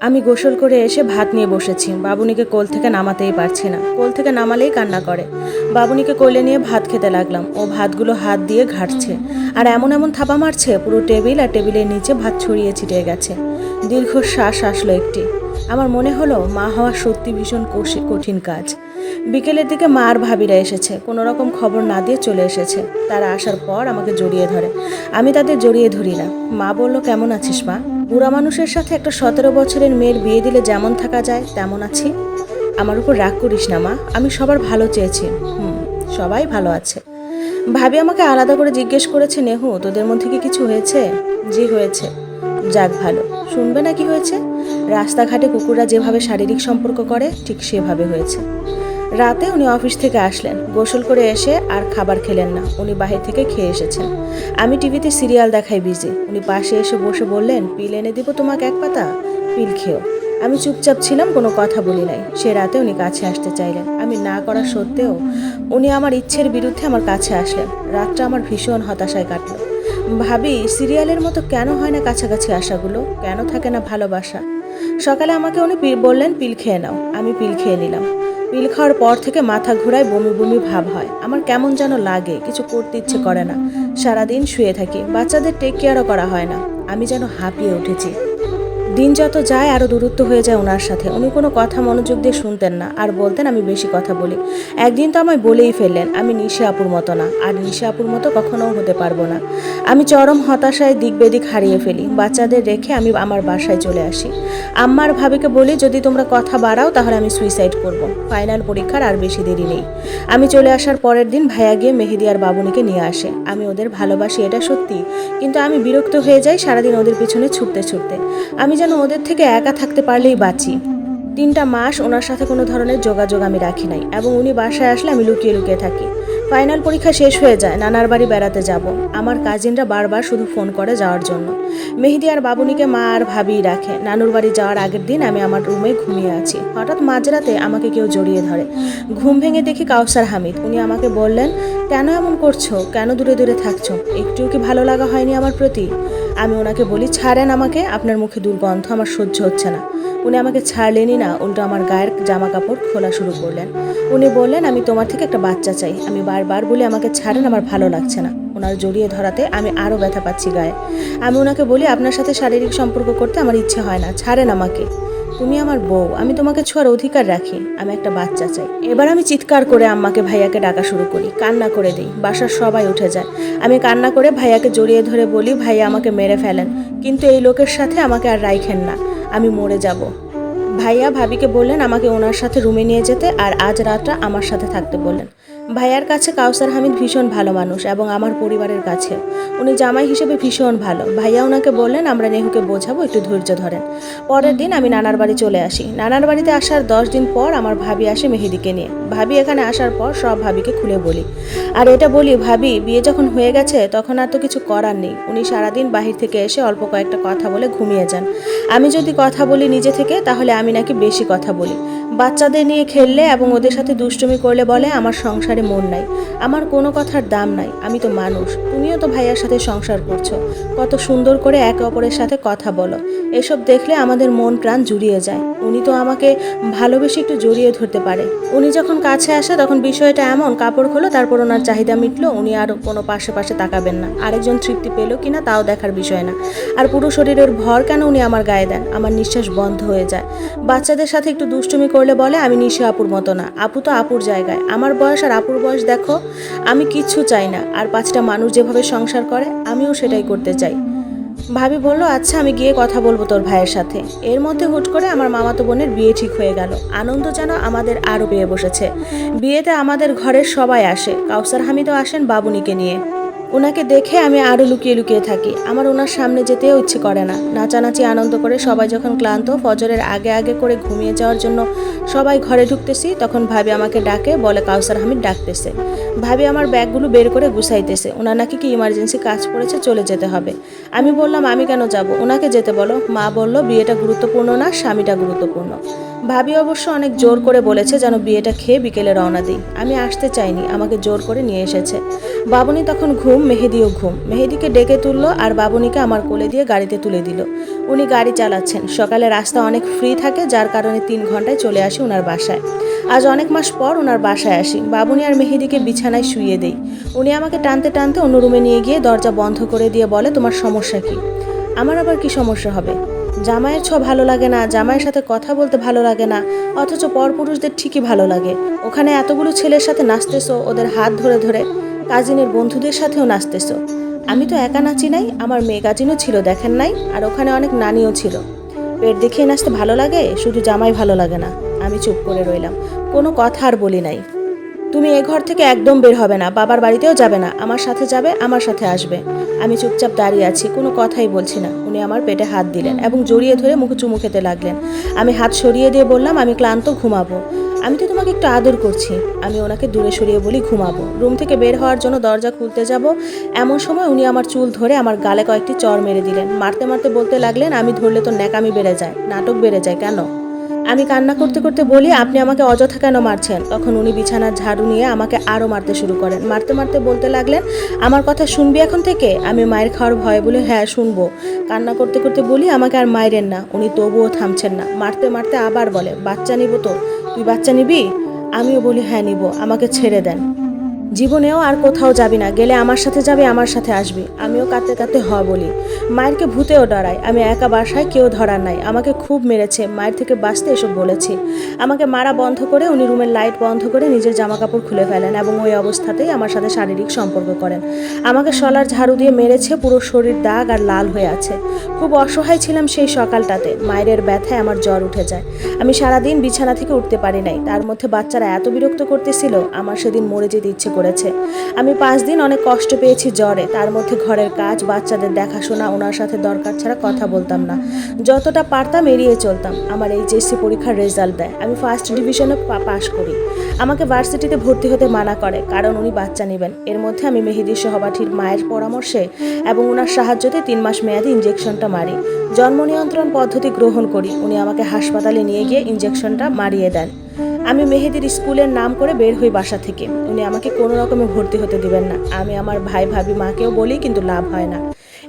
আমি গোসল করে এসে ভাত নিয়ে বসেছি। বাবুনিকে কোল থেকে নামাতেই পারছি না। কোল থেকে নামালেই কান্না করে। বাবুনিকে কোলে নিয়ে ভাত খেতে লাগলাম। ও ভাতগুলো হাত দিয়ে ঘাটছে। আর এমন এমন থাপা মারছে, পুরো টেবিল আর টেবিলের নিচে ভাত ছড়িয়ে ছিটিয়ে গেছে। দীর্ঘ শ্বাস আসলো একটি। আমার মনে হলো, মা হওয়া সত্যি ভীষণ কঠিন কাজ। বিকেলের দিকে মা আর ভাবিরা এসেছে। কোনো রকম খবর না দিয়ে চলে এসেছে। তারা আসার পর আমাকে জড়িয়ে ধরে। আমি তাদের জড়িয়ে ধরি না মা বলল, কেমন আছিস মা? বুড়া মানুষের সাথে একটা সতেরো বছরের মেয়ের বিয়ে দিলে যেমন থাকা যায়, তেমন আছি। আমার উপর রাগ করিস না, মা। আমি সবার ভালো চেয়েছি। হুম, সবাই ভালো আছে। ভাবি আমাকে আলাদা করে জিজ্ঞেস করেছে, নেহু, তোদের মধ্যে কি কিছু হয়েছে? জি, হয়েছে। যাক, ভালো। শুনবে না কি হয়েছে? রাস্তাঘাটে কুকুররা যেভাবে শারীরিক সম্পর্ক করে, ঠিক সেভাবে হয়েছে। রাতে উনি অফিস থেকে আসলেন। গোসল করে এসে আর খাবার খেলেন না। উনি বাহির থেকে খেয়ে এসেছেন। আমি টিভিতে সিরিয়াল দেখাই বিজি। উনি পাশে এসে বসে বললেন, পিল এনে দিব তোমাকে এক পাতা। পিল খেও। আমি চুপচাপ ছিলাম, কোনো কথা বলি নাই। সে রাতে উনি কাছে আসতে চাইলেন। আমি না করা সত্ত্বেও উনি আমার ইচ্ছের বিরুদ্ধে আমার কাছে আসলেন। রাতটা আমার ভীষণ হতাশায় কাটলো। ভাবি, সিরিয়ালের মতো কেন হয় না কাছাকাছি আসাগুলো? কেন থাকে না ভালোবাসা? সকালে আমাকে উনি বললেন, পিল খেয়ে নাও। আমি পিল খেয়ে নিলাম। পিল খাওয়ার পর থেকে মাথা ঘুরায় বমি বমি ভাব হয়। আমার কেমন যেন লাগে, কিছু করতে ইচ্ছে করে না। সারাদিন শুয়ে থাকি। বাচ্চাদের টেক কেয়ারও করা হয় না। আমি যেন হাঁপিয়ে উঠেছি। দিন যত যায় আরও দূরত্ব হয়ে যায় ওনার সাথে। উনি কোনো কথা মনোযোগ দিয়ে শুনতেন না। আর বলতেন, আমি বেশি কথা বলি। একদিন তো আমায় বলেই ফেললেন, আমি নিশে আপুর মতো না। আর নিশে আপুর মতো কখনো হতে পারব না। আমি চরম হতাশায় দিক বেদিক হারিয়ে ফেলি। বাচ্চাদের রেখে আমি আমার বাসায় চলে আসি। আম্মার ভাবিকে বলি, যদি তোমরা কথা বাড়াও, তাহলে আমি সুইসাইড করব। ফাইনাল পরীক্ষার আর বেশি দেরি নেই। আমি চলে আসার পরের দিন ভাইয়া গিয়ে মেহেদি আর বাবুনিকে নিয়ে আসে। আমি ওদের ভালোবাসি, এটা সত্যি। কিন্তু আমি বিরক্ত হয়ে যাই সারাদিন ওদের পিছনে ছুটতে ছুটতে। আমি যেন ওদের থেকে একা থাকতে পারলেই বাঁচি। তিনটা মাস ওনার সাথে কোনো ধরনের যোগাযোগ আমি রাখি নাই এবং উনি বাসায় আসলে আমি লুকিয়ে লুকিয়ে থাকি। ফাইনাল পরীক্ষা শেষ হয়ে যায়, নানার বাড়ি বেড়াতে যাব। আমার কাজিনরা বারবার শুধু ফোন করে যাওয়ার জন্য। মেহেদি আর বাবুনিকে মা আর ভাবিই রাখে। নানুর বাড়ি যাওয়ার আগের দিন আমি আমার রুমে ঘুমিয়ে আছি। হঠাৎ মাঝরাতে আমাকে কেউ জড়িয়ে ধরে। ঘুম ভেঙে দেখি কাউসার হামিদ। উনি আমাকে বললেন, কেন এমন করছ? কেন দূরে দূরে থাকছো? একটুও কি ভালো লাগা হয়নি আমার প্রতি? আমি ওনাকে বলি, ছাড়েন আমাকে, আপনার মুখে দুর্গন্ধ, আমার সহ্য হচ্ছে না। উনি আমাকে ছাড়লেনই না, উল্টো আমার গায়ের জামা কাপড় খোলা শুরু করলেন। উনি বললেন, আমি তোমার থেকে একটা বাচ্চা চাই। আমি বারবার বলি, আমাকে ছাড়েন, আমার ভালো লাগছে না। ওনার জড়িয়ে ধরাতে আমি আরও ব্যথা পাচ্ছি গায়ে। আমি ওনাকে বলি, আপনার সাথে শারীরিক সম্পর্ক করতে আমার ইচ্ছে হয় না, ছাড়েন আমাকে। তুমি আমার বউ, আমি তোমাকে ছোঁয়ার অধিকার রাখি, আমি একটা বাচ্চা চাই। এবার আমি চিৎকার করে আম্মাকে, ভাইয়াকে ডাকা শুরু করি, কান্না করে দিই, বাসার সবাই উঠে যায়। আমি কান্না করে ভাইয়াকে জড়িয়ে ধরে বলি, ভাইয়া আমাকে মেরে ফেলেন, কিন্তু এই লোকের সাথে আমাকে আর রাইখেন না। আমি মরে যাব। ভাইয়া ভাবিকে বললেন আমাকে ওনার সাথে রুমে নিয়ে যেতে আর আজ রাতটা আমার সাথে থাকতে বললেন। ভাইয়ার কাছে কাউসার হামিদ ভীষণ ভালো মানুষ এবং আমার পরিবারের কাছে। উনি জামাই হিসেবে ভীষণ ভালো। ভাইয়া ওনাকে বললেন, আমরা নেহুকে বোঝাবো, একটু ধৈর্য ধরেন। পরের দিন আমি নানার বাড়ি চলে আসি। নানার বাড়িতে আসার দশ দিন পর আমার ভাবি আসে মেহেদিকে নিয়ে। ভাবি এখানে আসার পর সব ভাবিকে খুলে বলি। আর এটা বলি, ভাবি, বিয়ে যখন হয়ে গেছে, তখন আর তো কিছু করার নেই। উনি সারাদিন বাহির থেকে এসে অল্প কয়েকটা কথা বলে ঘুমিয়ে যান। আমি যদি কথা বলি নিজে থেকে, তাহলে আমি নাকি বেশি কথা বলি। বাচ্চাদের নিয়ে খেললে এবং ওদের সাথে দুষ্টুমি করলে বলে, আমার সংসারে মন নাই। আমার কোনো কথার দাম নাই, আমি তো মানুষ। তুমিও তো ভাইয়ার সাথে সংসার করছ। কত সুন্দর করে একে অপরের সাথে কথা বলো। এসব দেখলে আমাদের মন প্রাণ জুড়িয়ে যায়। উনি তো আমাকে ভালোবেসে একটু জড়িয়ে ধরতে পারে। উনি যখন কাছে আসে, তখন বিষয়টা এমন, কাপড় খোলো, তারপর ওনার চাহিদা মিটলো, উনি আর কোনো পাশে পাশে তাকাবেন না। আরেকজন তৃপ্তি পেল কিনা, তাও দেখার বিষয় না। আর পুরো শরীরের ভর কেন উনি আমার গায়ে দেন? আমার নিঃশ্বাস বন্ধ হয়ে যায়। বাচ্চাদের সাথে একটু দুষ্টুমি করলে বলে, আমি নিশে আপুর মতো না। আপু তো আপুর জায়গায়। আমার বয়স আর আপুর বয়স দেখো, আমি কিচ্ছু চাই না। আর পাঁচটা মানুষ যেভাবে সংসার করে, আমিও সেটাই করতে চাই। ভাবি বলল আচ্ছা আমি গিয়ে কথা বলব তোর ভাইয়ের সাথে। এর মধ্যে হুট করে আমার মামাতো বোনের বিয়ে ঠিক হয়ে গেল। আনন্দ যেন আমাদের আরও পেয়ে বসেছে। বিয়েতে আমাদের ঘরের সবাই আসে। কাউসার হামিদও আসেন বাবুনিকে নিয়ে। ওনাকে দেখে আমি আরও লুকিয়ে লুকিয়ে থাকি। আমার ওনার সামনে যেতেও ইচ্ছে করে না। নাচানাচি আনন্দ করে সবাই যখন ক্লান্ত, ফজরের আগে আগে করে ঘুমিয়ে যাওয়ার জন্য সবাই ঘরে ঢুকতেছি, তখন ভাবি আমাকে ডাকে, বলে, কাউসার হামিদ ডাকতেছে। ভাবি আমার ব্যাগগুলো বের করে গুছাইতেছে। ওনার নাকি কি ইমার্জেন্সি কাজ পড়েছে, চলে যেতে হবে। আমি বললাম, আমি কেন যাব? ওনাকে যেতে বলো। মা বলল, বিয়েটা গুরুত্বপূর্ণ না, স্বামীটা গুরুত্বপূর্ণ। ভাবি অবশ্য অনেক জোর করে বলেছে যেন বিয়েটা খেয়ে বিকেলে রওনা দিই। আমি আসতে চাইনি, আমাকে জোর করে নিয়ে এসেছে। বাবুনি তখন ঘুম, মেহেদিও ঘুম। মেহেদিকে ডেকে তুললো আর বাবুনিকে আমার কোলে দিয়ে গাড়িতে তুলে দিল। উনি গাড়ি চালাচ্ছেন। সকালে রাস্তা অনেক ফ্রি থাকে, যার কারণে তিন ঘন্টায় চলে আসি ওনার বাসায়। আজ অনেক মাস পর ওনার বাসায় আসি। বাবুনি আর মেহেদিকে বিছানায় শুয়ে দেই। উনি আমাকে টানতে টানতে অন্য রুমে নিয়ে গিয়ে দরজা বন্ধ করে দিয়ে বলে, তোমার সমস্যা কি? আমার আবার কি সমস্যা হবে? জামাইয়ের ছ ভালো লাগে না, জামাইয়ের সাথে কথা বলতে ভালো লাগে না, অথচ পরপুরুষদের ঠিকই ভালো লাগে। ওখানে এতগুলো ছেলের সাথে নাচতেছো, ওদের হাত ধরে ধরে। কাজিনের বন্ধুদের সাথেও নাচতেছ। আমি তো একা নাচি নাই, আমার মেয়ে কাজিনও ছিল, দেখেন নাই, আর ওখানে অনেক নানিও ছিল। পেট দেখিয়ে নাচতে ভালো লাগে, শুধু জামাই ভালো লাগে না। আমি চুপ করে রইলাম, কোনো কথা আর বলি নাই। তুমি এ ঘর থেকে একদম বের হবে না, বাবার বাড়িতেও যাবে না, আমার সাথে যাবে, আমার সাথে আসবে। আমি চুপচাপ দাঁড়িয়ে আছি, কোনো কথাই বলছি না। উনি আমার পেটে হাত দিলেন এবং জড়িয়ে ধরে মুখে চুমু খেতে লাগলেন। আমি হাত সরিয়ে দিয়ে বললাম, আমি ক্লান্ত, ঘুমাবো। আমি তো তোমাকে একটু আদর করছি। আমি ওনাকে দূরে সরিয়ে বলি, ঘুমাবো। রুম থেকে বের হওয়ার জন্য দরজা খুলতে যাব। এমন সময় উনি আমার চুল ধরে আমার গালে কয়েকটি চর মেরে দিলেন। মারতে মারতে বলতে লাগলেন, আমি ধরলে তো ন্যাকামি বেড়ে যায়, নাটক বেড়ে যায়, কেন? আমি কান্না করতে করতে বলি, আপনি আমাকে অযথা কেন মারছেন? তখন উনি বিছানার ঝাড়ু নিয়ে আমাকে আরও মারতে শুরু করেন। মারতে মারতে বলতে লাগলেন, আমার কথা শুনবি এখন থেকে? আমি মায়ের খাওয়ার ভয়ে বলে হ্যাঁ শুনব। কান্না করতে করতে বলি, আমাকে আর মায়ের না, উনি তবুও থামছেন না। মারতে মারতে আবার বলে, বাচ্চা নিব তো, তুই বাচ্চা নিবি? আমিও বলি হ্যাঁ নিব, আমাকে ছেড়ে দেন। জীবনেও আর কোথাও যাবি না, গেলে আমার সাথে যাবে, আমার সাথে আসবি। আমিও কাঁদতে কাঁদতে হ বলি। মায়েরকে ভূতেও ডরাই, আমি একা বাসায় কেউ ধরার নাই। আমাকে খুব মেরেছে, মায়ের থেকে বাঁচতে এসব বলেছি। আমাকে মারা বন্ধ করে উনি রুমের লাইট বন্ধ করে নিজের জামা কাপড় খুলে ফেলেন এবং ওই অবস্থাতেই আমার সাথে শারীরিক সম্পর্ক করেন। আমাকে শলার ঝাড়ু দিয়ে মেরেছে, পুরো শরীর দাগ আর লাল হয়ে আছে। খুব অসহায় ছিলাম সেই সকালটাতে। মায়ের ব্যথায় আমার জ্বর উঠে যায়। আমি সারাদিন বিছানা থেকে উঠতে পারি নাই। তার মধ্যে বাচ্চারা এত বিরক্ত করতেছিল, আমার সেদিন মরে যেতে ইচ্ছে করেছে। আমি পাঁচ দিন অনেক কষ্ট পেয়েছি জ্বরে। তার মধ্যে ঘরের কাজ, বাচ্চাদের দেখাশোনা, ওনার সাথে দরকার ছাড়া কথা বলতাম না। যতটা পারতাম এড়িয়ে চলতাম। আমার এইচএসসি পরীক্ষার রেজাল্ট দেয়। আমি ফার্স্ট ডিভিশনে পাশ করি। আমাকে ভার্সিটিতে ভর্তি হতে মানা করে, কারণ উনি বাচ্চা নেবেন। এর মধ্যে আমি মেহেদি সহপাঠীর মায়ের পরামর্শে এবং ওনার সাহায্যতে তিন মাস মেয়াদি ইঞ্জেকশনটা মারি। জন্ম নিয়ন্ত্রণ পদ্ধতি গ্রহণ করি। উনি আমাকে হাসপাতালে নিয়ে গিয়ে ইঞ্জেকশনটা মারিয়ে দেন। আমি মেহেদির স্কুলের নাম করে বের হই বাসা থেকে। উনি আমাকে কোনো রকমে ভর্তি হতে দিবেন না। আমি আমার ভাই ভাবি মাকেও বলি, কিন্তু লাভ হয় না।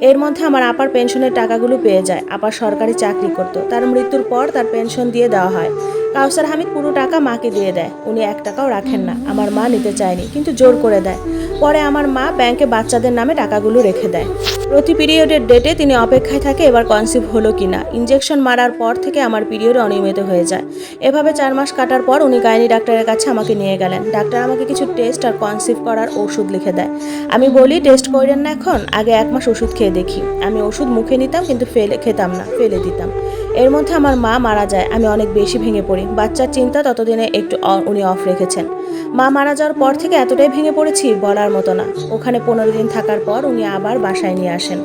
এর মধ্যে আমার আপার পেনশনের টাকাগুলো পেয়ে যায়। আপার সরকারি চাকরি করতো। তার মৃত্যুর পর তার পেনশন দিয়ে দেওয়া হয়। কাউসার হামিদ পুরো টাকা মাকে দিয়ে দেয়। উনি এক টাকাও রাখেন না। আমার মা নিতে চায়নি, কিন্তু জোর করে দেয়। পরে আমার মা ব্যাংকে বাচ্চাদের নামে টাকাগুলো রেখে দেয়। প্রতি পিরিয়ডের ডেটে তিনি অপেক্ষায় থাকে এবার কনসিভ হলো কি না ইঞ্জেকশন মারার পর থেকে আমার পিরিয়ড অনিয়মিত হয়ে যায়। এভাবে চার মাস কাটার পর উনি গাইনি ডাক্তারের কাছে আমাকে নিয়ে গেলেন। ডাক্তার আমাকে কিছু টেস্ট আর কনসিভ করার ওষুধ লিখে দেয়। আমি বলি টেস্ট করেন না এখন, আগে এক মাস ওষুধ খেয়ে দেখি। আমি ওষুধ মুখে নিতাম, কিন্তু ফেলে খেতাম না, ফেলে দিতাম। এর মধ্যে আমার মা মারা যায়, আমি অনেক বেশি ভেঙে পড়ি। বাচ্চার চিন্তা ততদিনে একটু উনি অফ রেখেছেন। মা মারা যাওয়ার পর থেকে এতটাই ভেঙে পড়েছি বলার মতো না। ওখানে পনেরো দিন থাকার পর উনি আবার বাসায় নিয়ে আসেন।